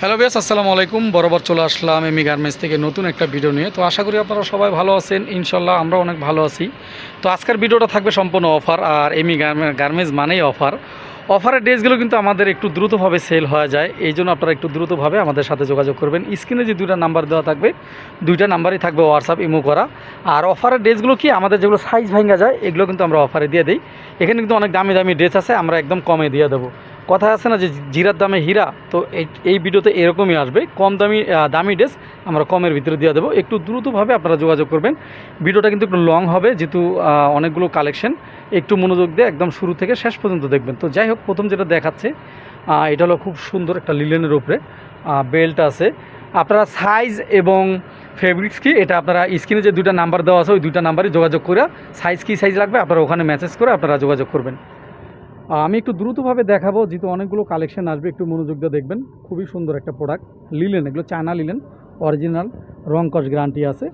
Hello base আসসালামু আলাইকুম। বরাবর চলে আসলাম এমি গার্মেন্টস থেকে নতুন একটা ভিডিও নিয়ে। তো আশা করি আপনারা সবাই ভালো আছেন। ইনশাল্লাহ আমরা অনেক ভালো আছি। তো আজকের ভিডিওটা থাকবে সম্পূর্ণ অফার আর এমি গার্মেন্টস মানেই অফার। অফারের ড্রেসগুলো কিন্তু আমাদের একটু দ্রুতভাবে সেল হয়ে যায়। এই জন্য আপনারা একটু দ্রুতভাবে আমাদের সাথে যোগাযোগ করবেন। স্ক্রিনে যে দুইটা নাম্বার দেওয়া থাকবে, দুইটা নাম্বারই থাকবে হোয়াটসঅ্যাপ ইমো করা। আর অফারের ড্রেসগুলো কি? আমাদের যেগুলো সাইজ ভাঙা যায়, এগুলো কিন্তু আমরা অফারে দিয়ে দিই। এখানে কিন্তু অনেক দামি দামি ড্রেস আছে, আমরা একদম কমে দিয়ে দেবো। কথা আছে না যে জিরার দামে হীরা, তো এই ভিডিওতে এরকমই আসবে। কম দামি দামি ড্রেস আমরা কমের ভিতরে দিয়ে দেবো। একটু দ্রুতভাবে আপনারা যোগাযোগ করবেন। ভিডিওটা কিন্তু একটু লং হবে, যেহেতু অনেকগুলো কালেকশন একটু মনোযোগ দিয়ে একদম শুরু থেকে শেষ পর্যন্ত দেখবেন। তো যাই হোক, প্রথম যেটা দেখাচ্ছে এটা হলো খুব সুন্দর একটা লিলেনের উপরে বেল্ট আছে। আপনারা সাইজ এবং ফেব্রিক্স কি, এটা আপনারা স্ক্রিনে যে দুইটা নাম্বার দেওয়া আছে, ওই দুইটা নাম্বারই যোগাযোগ করে সাইজ কী সাইজ লাগবে, আপনারা ওখানে মেসেজ করে আপনারা যোগাযোগ করবেন। আমি একটু দ্রুতভাবে দেখাবো যেহেতু অনেকগুলো কালেকশন আসবে একটু মনোযোগ দিয়ে দেখবেন। খুবই সুন্দর একটা প্রোডাক্ট লিলেন এগুলো চায়না লিলেন অরিজিনাল রং কস গ্যারান্টি আছে।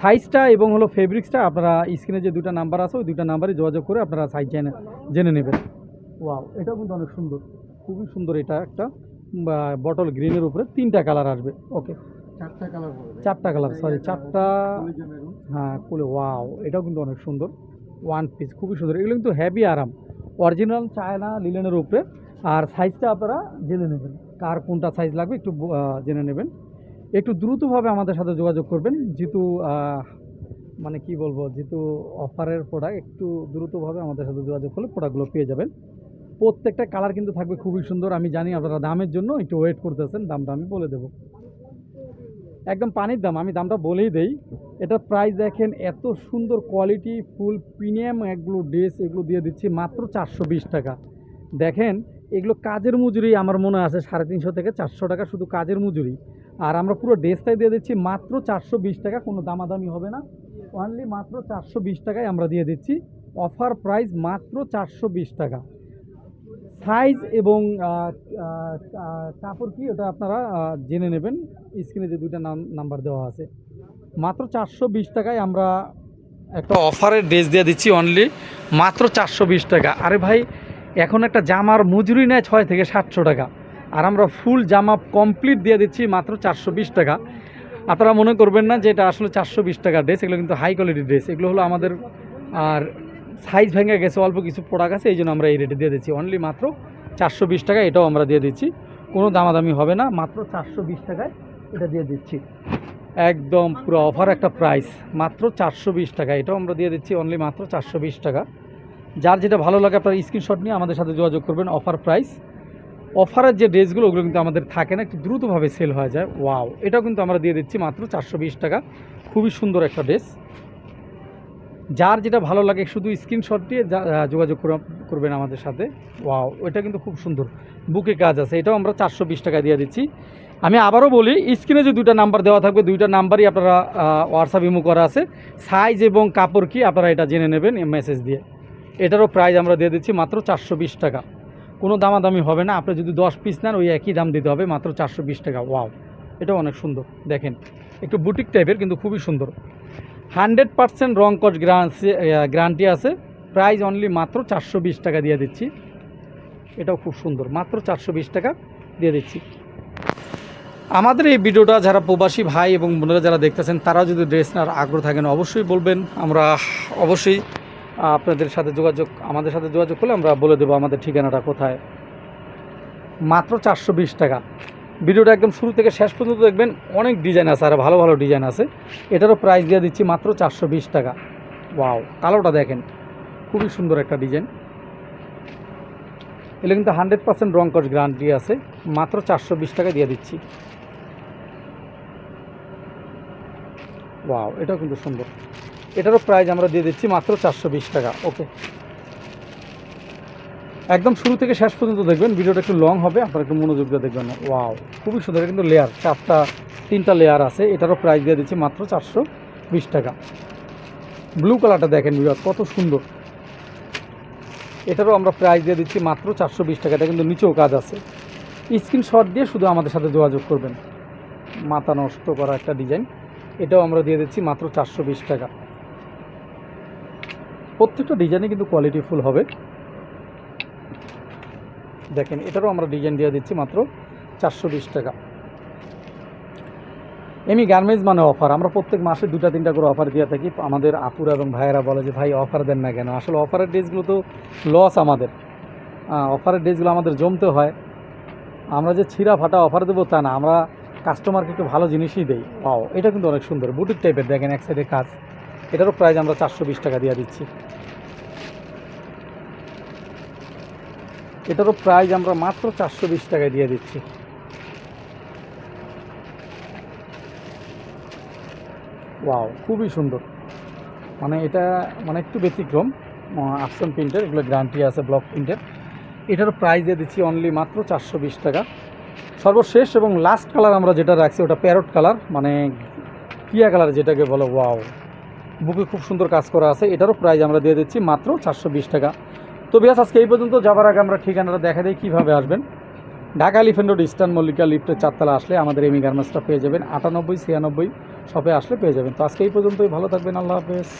সাইজটা এবং হলো ফেব্রিক্সটা আপনারা স্ক্রিনে যে দুটা নাম্বার আছে ওই দুইটা নাম্বারে যোগাযোগ করে আপনারা সাইজ জেনে জেনে নেবেন। ওয়াও এটাও কিন্তু অনেক সুন্দর। খুবই সুন্দর এটা একটা বটল গ্রিনের উপরে তিনটা কালার আসবে। ওকে চারটা কালার চারটা কালার সরি চারটা হ্যাঁ কুলে ওয়াও এটাও কিন্তু অনেক সুন্দর। ওয়ান পিস খুবই সুন্দর। এগুলো কিন্তু হ্যাভি আরাম। অরিজিনাল চায়না লিলেনের উপরে। আর সাইজটা আপনারা জেনে নেবেন। কার কোনটা সাইজ লাগবে একটু জেনে নেবেন। একটু দ্রুতভাবে আমাদের সাথে যোগাযোগ করবেন। যেহেতু মানে কি বলব, যেহেতু অফারের প্রোডাক্ট একটু দ্রুতভাবে আমাদের সাথে যোগাযোগ করলে প্রোডাক্টগুলো পেয়ে যাবেন। প্রত্যেকটা কালার কিন্তু থাকবে খুবই সুন্দর। আমি জানি আপনারা দামের জন্য একটু ওয়েট করতেছেন, দামটা আমি বলে দেবো। একদম পানির দাম, আমি দামটা বলেই দেই। এটা প্রাইস দেখেন, এত সুন্দর কোয়ালিটি ফুল প্রিমিয়াম এগুলো ড্রেস এগুলো দিয়ে দিচ্ছি মাত্র চারশো বিশ টাকা। দেখেন, এগুলো কাজের মজুরি আমার মনে আছে সাড়ে তিনশো থেকে চারশো টাকা শুধু কাজের মজুরি। আর আমরা পুরো ড্রেসটাই দিয়ে দিচ্ছি মাত্র চারশো বিশ টাকা, কোনো দামাদামি হবে না। অনলি মাত্র চারশো বিশ টাকায় আমরা দিয়ে দিচ্ছি। অফার প্রাইস মাত্র চারশো বিশ টাকা। সাইজ এবং কাপড় কি ওটা আপনারা জেনে নেবেন। স্ক্রিনে যে দুইটা নাম, নাম্বার দেওয়া আছে। মাত্র চারশো বিশ টাকায় আমরা একটা অফারের ড্রেস দিয়ে দিচ্ছি অনলি মাত্র চারশো বিশ টাকা। আরে ভাই, এখন একটা জামার মজুরি নেয় ছয় থেকে সাতশো টাকা। আর আমরা ফুল জামা কমপ্লিট দিয়ে দিচ্ছি মাত্র চারশো বিশ টাকা। আপনারা মনে করবেন না যে এটা আসলে চারশো বিশ টাকা ড্রেস এগুলো কিন্তু হাই কোয়ালিটির ড্রেস এগুলো হলো আমাদের, আর সাইজ ভেঙে গেছে, অল্প কিছু প্রোডাক্ট আছে এই জন্য আমরা এই রেটে দিয়ে দিচ্ছি। অনলি মাত্র চারশো বিশ টাকা এটাও আমরা দিয়ে দিচ্ছি। কোনো দামাদামি হবে না, মাত্র চারশো বিশ টাকায় এটা দিয়ে দিচ্ছি। একদম পুরো অফার একটা প্রাইস মাত্র চারশো বিশ টাকা এটাও আমরা দিয়ে দিচ্ছি অনলি মাত্র চারশো বিশ টাকা। যার যেটা ভালো লাগে আপনার স্ক্রিনশট নিয়ে আমাদের সাথে যোগাযোগ করবেন অফার প্রাইস অফারের যে ড্রেসগুলো ওগুলো কিন্তু আমাদের থাকে না, একটু দ্রুতভাবে সেল হয়ে যায়। ওয়াও এটাও কিন্তু আমরা দিয়ে দিচ্ছি মাত্র চারশো বিশ টাকা। খুবই সুন্দর একটা ড্রেস যার যেটা ভালো লাগে, শুধু স্ক্রিনশট দিয়ে যোগাযোগ করা- করবেন আমাদের সাথে। ওয়াও ওইটা কিন্তু খুব সুন্দর। বুকে কাজ আছে, এটাও আমরা চারশো বিশ টাকা দিয়ে দিচ্ছি। আমি আবারও বলি স্ক্রিনে যে দুইটা নাম্বার দেওয়া থাকবে, দুইটা নাম্বারই আপনারা হোয়াটসঅ্যাপ ইমো করা আছে। সাইজ এবং কাপড় কি আপনারা এটা জেনে নেবেন মেসেজ দিয়ে। এটারও প্রাইস আমরা দিয়ে দিচ্ছি মাত্র চারশো বিশ টাকা। কোনো দামাদামি হবে না, আপনি যদি দশ পিস নেন, ওই একই দাম দিতে হবে, মাত্র চারশো বিশ টাকা। ওয়াও এটাও অনেক সুন্দর। দেখেন, একটু বুটিক টাইপের কিন্তু খুবই সুন্দর। হান্ড্রেড পার্সেন্ট রং কট গ্যারান্সি গ্যারান্টি আছে। প্রাইস অনলি মাত্র চারশো বিশ টাকা দিয়ে দিচ্ছি। এটাও খুব সুন্দর, মাত্র চারশো বিশ টাকা দিয়ে দিচ্ছি। আমাদের এই ভিডিওটা যারা প্রবাসী ভাই এবং বোনেরা যারা দেখতেছেন, তারাও যদি ড্রেস নেওয়ার আগ্রহ থাকেন, অবশ্যই বলবেন। আমরা অবশ্যই আপনাদের সাথে যোগাযোগ, আমাদের সাথে যোগাযোগ করলে আমরা বলে দেবো আমাদের ঠিকানাটা কোথায়। মাত্র চারশো বিশ টাকা। ভিডিওটা একদম শুরু থেকে শেষ পর্যন্ত দেখবেন। অনেক ডিজাইন আছে, আর ভালো ভালো ডিজাইন আছে। এটারও প্রাইস দিয়ে দিচ্ছি মাত্র চারশো বিশ টাকা। ওয়াও, কালোটা দেখেন। খুবই সুন্দর একটা ডিজাইন। এগুলো কিন্তু হান্ড্রেড পার্সেন্ট রং কস আছে। মাত্র চারশো বিশ টাকা দিয়ে দিচ্ছি। ওয়াও, এটাও কিন্তু সুন্দর। এটারও প্রাইস আমরা দিয়ে দিচ্ছি মাত্র চারশো বিশ টাকা। ওকে। একদম শুরু থেকে শেষ পর্যন্ত দেখবেন, ভিডিওটা একটু লং হবে, আপনারা একটু মনোযোগ দিয়ে দেখবেন। ওয়াও খুবই সুন্দর কিন্তু লেয়ার চারটা, তিনটা লেয়ার আছে, এটারও প্রাইস দিয়ে দিচ্ছি মাত্র চারশো বিশ টাকা। ব্লু কালারটা দেখেন বিরাট কত সুন্দর। এটারও আমরা প্রাইস দিয়ে দিচ্ছি মাত্র চারশো বিশ টাকা, এটা কিন্তু নিচেও কাজ আছে। স্ক্রিনশট দিয়ে শুধু আমাদের সাথে যোগাযোগ করবেন। মাথা নষ্ট করা একটা ডিজাইন এটাও আমরা দিয়ে দিচ্ছি মাত্র চারশো বিশ টাকা। প্রত্যেকটা ডিজাইনে কিন্তু কোয়ালিটি ফুল হবে। দেখেন, এটারও আমরা ডিজাইন দিয়ে দিচ্ছি মাত্র চারশো বিশ টাকা। এমনি গার্মেন্টস মানে অফার আমরা প্রত্যেক মাসে দুটা তিনটা করে অফার দিয়ে থাকি। আমাদের আপুরা এবং ভাইয়েরা বলে যে, ভাই অফার দেন না কেন? আসলে অফারের ডেজগুলো তো লস আমাদের। অফারের ডেজগুলো আমাদের জমতে হয়। আমরা যে ছিঁড়া ফাটা অফার দেবো তা না, আমরা কাস্টমারকে একটু ভালো জিনিসই দেই। পাও এটা কিন্তু অনেক সুন্দর বুটিক টাইপের দেখেন, এক সাইডে কাজ। এটারও প্রাইস আমরা চারশো বিশ টাকা দিয়ে দিচ্ছি। এটারও প্রাইস আমরা মাত্র চারশো বিশ টাকায় দিয়ে দিচ্ছি। ওয়াও খুবই সুন্দর। মানে এটা মানে একটু ব্যতিক্রম আফসান প্রিন্টের এগুলো গ্যারান্টি আছে ব্লক প্রিন্টের এটারও প্রাইস দিয়ে দিচ্ছি অনলি মাত্র চারশো বিশ টাকা। সর্বশেষ এবং লাস্ট কালার আমরা যেটা রাখছি, ওটা প্যারট কালার মানে কিয়া কালার যেটাকে বলো ওয়াও বুকে খুব সুন্দর কাজ করা আছে। এটারও প্রাইস আমরা দিয়ে দিচ্ছি মাত্র চারশো বিশ টাকা। তো বিয়াস, আজকে এই পর্যন্ত যাবার আগে আমরা ঠিকানাটা দেখা দিই, কীভাবে আসবেন? Dhaka elephant road eastern Mallika লিফটের চারতলা আসলে আমাদের এমি গার্মেন্টসটা পেয়ে যাবেন। আটানব্বই, ছিয়ানব্বই, শপে আসলে পেয়ে যাবেন। তো আজকে এই পর্যন্তই, ভালো থাকবেন, আল্লাহ হাফেজ।